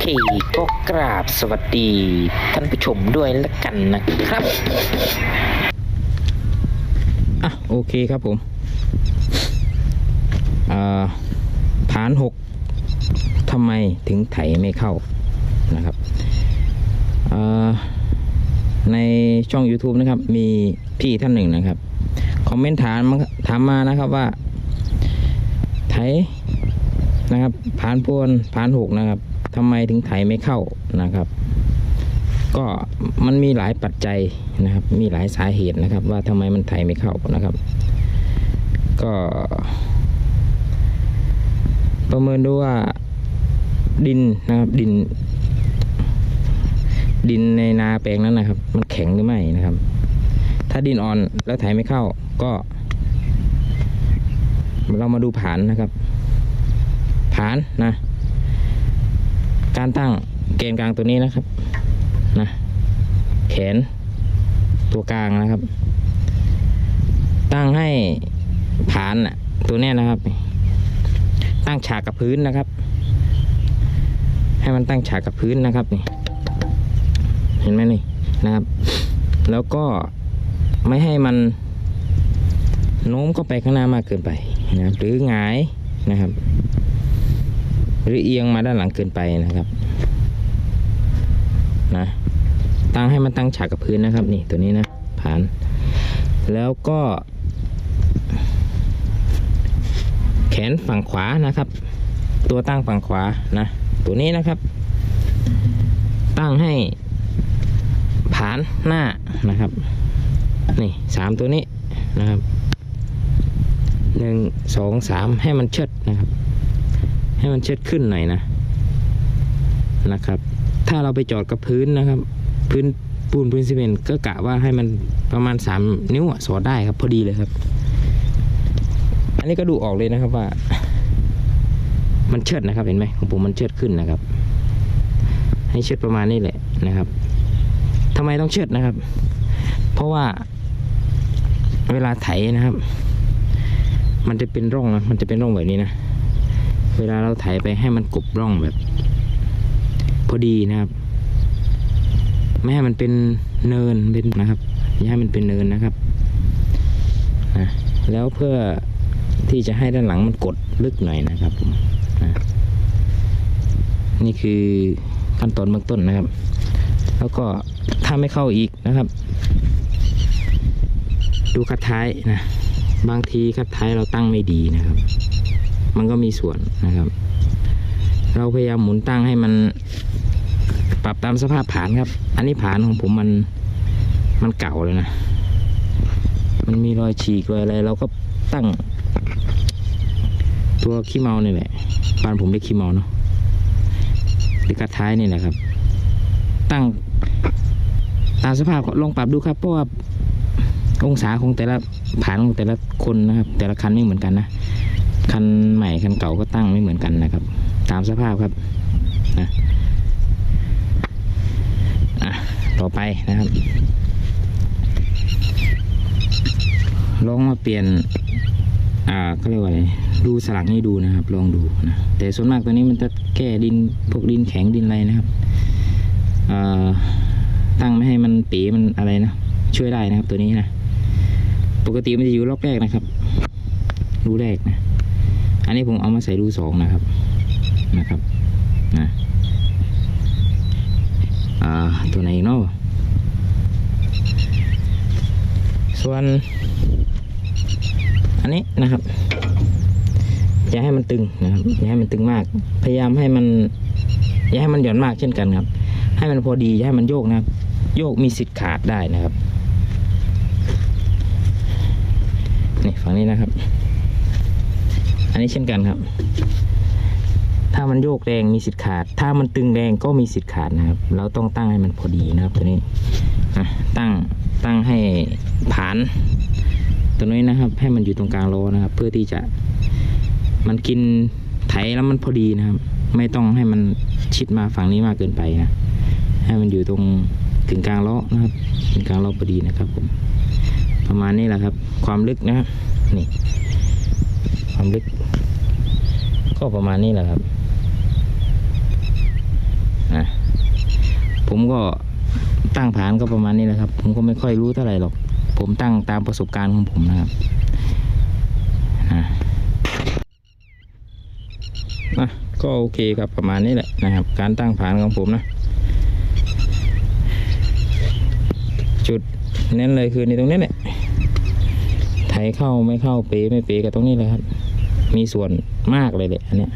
เคก็กราบสวัสดี ท่านผู้ชมด้วยละกันนะครับอะโอเคครับผมฐานหกทำไมถึงไถไม่เข้านะครับในช่อง YouTube นะครับ มีพี่ท่านหนึ่งนะครับ คอมเมนต์ถามถามมานะครับว่า ไถนะครับผ่านพวนผ่านหกนะครับ ทำไมถึงไถไม่เข้านะครับ ก็มันมีหลายปัจจัยนะครับ มีหลายสาเหตุนะครับ ว่าทำไมมันไถไม่เข้านะครับ ก็ ประเมินดูว่าดินนะครับดิน ดินในนาแปลงนั้นนะครับ มันแข็งหรือไม่นะครับ ถ้าดินอ่อนแล้วไถไม่เข้าก็เรามาดูผานนะครับ ผานนะ การตั้งเกณฑ์กลางตัวนี้นะครับนะแขนตัวกลางนะครับ ตั้งให้ผานนะตัวนี้นะครับ ตั้งฉากกับพื้นนะครับ ให้มันตั้งฉากกับพื้นนะครับนี่เห็นไหมนี่นะครับ แล้วก็ไม่ให้มันโน้มเข้าไปข้างหน้ามากเกินไปนะครับ หรือหงายนะครับ หรือเอียงมาด้านหลังเกินไปนะครับนะตั้งให้มันตั้งฉากกับพื้นนะครับ นี่ตัวนี้นะผ่าน แล้วก็ แขนฝั่งขวานะครับ ตัวตั้งฝั่งขวานะตัวนี้นะครับ ตั้งให้ผานหน้านะครับนี่สามตัวนี้นะครับหนึ่งสองสามให้มันเชิดนะครับ ให้มันเชิดขึ้นหน่อยนะนะครับ ถ้าเราไปจอดกับพื้นนะครับ พื้นปูนพื้นซีเมนต์ก็กะว่าให้มันประมาณ 3 นิ้วสอดได้ครับ พอดีเลยครับ อันนี้ก็ดูออกเลยนะครับว่า มันเชิดนะครับเห็นไหมของผมมันเชิดขึ้นนะครับ ให้เชิดประมาณนี้แหละนะครับทำไมต้องเชิดนะครับ เพราะว่าเวลาไถนะครับ มันจะเป็นร่องนะมันจะเป็นร่องแบบนี้นะ เวลาเราไถไปให้มันกบร่องแบบ พอดีนะครับ ไม่ให้มันเป็นเนินเป็นนะครับอย่าให้มันเป็นเนินนะครับนะแล้วเพื่อที่จะให้ด้านหลังมันกดลึกหน่อยนะครับผมนะนี่คือขั้นตอนเบื้องต้นนะครับ แล้วก็ถ้าไม่เข้าอีกนะครับ ดูคัดท้ายนะ บางทีคัดท้ายเราตั้งไม่ดีนะครับ มันก็มีส่วนนะครับ เราพยายามหมุนตั้งให้มันปรับตามสภาพผานครับ อันนี้ผานของผมมันมันเก่าเลยนะ มันมีรอยฉีกรอยอะไร เราก็ตั้ง ตัวขี้เมานี่แหละบ้านผมเรียกขี้เมาเนาะหรือกระท้ายนี่แหละครับ ตั้งตามสภาพลองปรับดูครับเพราะว่าองศาของแต่ละผานของแต่ละคนนะครับ แต่ละคันไม่เหมือนกันนะ คันใหม่คันเก่าก็ตั้งไม่เหมือนกันนะครับ ตามสภาพครับนะต่อไปนะครับ ลองมาเปลี่ยน อ่าเขาเรียกว่าอะไรดูสลักนี่ดูนะครับ ลองดูนะแต่ส่วนมากตัวนี้มันจะแก้ดินพวกดินแข็งดินอะไรนะครับตั้งไม่ให้มันปีมันอะไรนะช่วยได้นะครับตัวนี้นะ ปกติมันจะอยู่รอบแรกนะครับ รูแรกนะ อันนี้ผมเอามาใส่รูสองนะครับนะครับนะอ่าตัวไหนอีกเนาะส่วนอันนี้นะครับอย่าให้มันตึงนะครับอย่าให้มันตึงมาก พยายามให้มัน อย่าให้มันหย่อนมากเช่นกันครับ ให้มันพอดีอย่าให้มันโยกนะครับ โยกมีสิทธิ์ขาดได้นะครับนี่ฝั่งนี้นะครับ อันนี้เช่นกันครับ ถ้ามันโยกแรงมีสิทธิ์ขาด ถ้ามันตึงแรงก็มีสิทธิ์ขาดนะครับ เราต้องตั้งให้มันพอดีนะครับตัวนี้อะตั้งตั้งให้ผาน ตัวนี้นะครับ ให้มันอยู่ตรงกลางล้อนะครับ เพื่อที่จะมันกินไถแล้วมันพอดีนะครับ ไม่ต้องให้มันชิดมาฝั่งนี้มากเกินไปนะให้มันอยู่ตรงถึงกลางล้อนะครับถึงกลางล้อพอดีนะครับผมประมาณนี้แหละครับ ความลึกนะครับนี่ ความลึก ก็ประมาณนี้แหละครับนะผมก็ตั้งฐานก็ประมาณนี้แหละครับ ผมก็ไม่ค่อยรู้เท่าไหร่หรอก ผมตั้งตามประสบการณ์ของผมนะครับอะอะก็โอเคครับประมาณนี้แหละนะครับ การตั้งฐานของผมนะ จุดเน้นเลยคือในตรงนี้แหละไถเข้าไม่เข้าเปไม่เปกับตรงนี้เลยครับ มีส่วนมากเลยแหละอันเนี้ย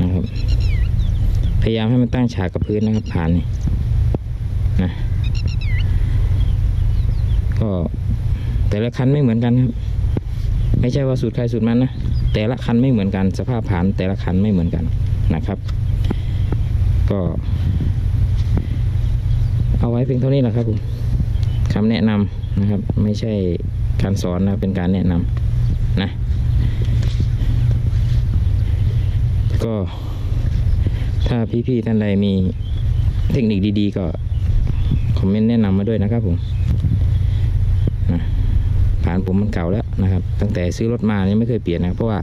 นะครับ พยายามให้มันตั้งฉากกับพื้นนะครับผ่านนี่นะก็แต่ละคันไม่เหมือนกันครับ ไม่ใช่ว่าสูตรใครสูตรมันนะแต่ละคันไม่เหมือนกัน สภาพผ่านแต่ละคันไม่เหมือนกันนะครับ ก็ เอาไว้เพียงเท่านี้แหละครับผมคำแนะนำนะครับ ไม่ใช่การสอนนะเป็นการแนะนำนะ ก็ถ้าพี่ๆท่านใดมีเทคนิคดีๆ ก็คอมเมนต์แนะนำมาด้วยนะครับผมผ่านผมมันเก่าแล้วนะครับ ตั้งแต่ซื้อรถมานี่ไม่เคยเปลี่ยนนะครับเพราะว่า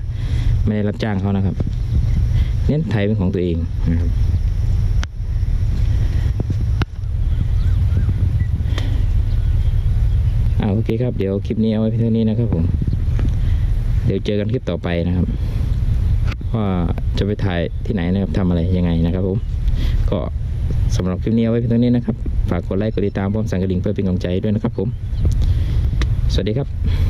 ไม่ได้รับจ้างเขานะครับ เน้นไทยเป็นของตัวเองนะครับอาโอเคครับ เดี๋ยวคลิปนี้เอาไว้เพียงเท่านี้นะครับผม เดี๋ยวเจอกันคลิปต่อไปนะครับ ว่าจะไปถ่ายที่ไหนนะครับทำอะไรยังไงนะครับผมก็สำหรับคลิปนี้เอาไว้เพียงเท่านี้นะครับ ฝากกดไลค์กดติดตามพร้อมสั่งกระดิ่งเพื่อเป็นกำลังใจด้วยนะครับผม สวัสดีครับ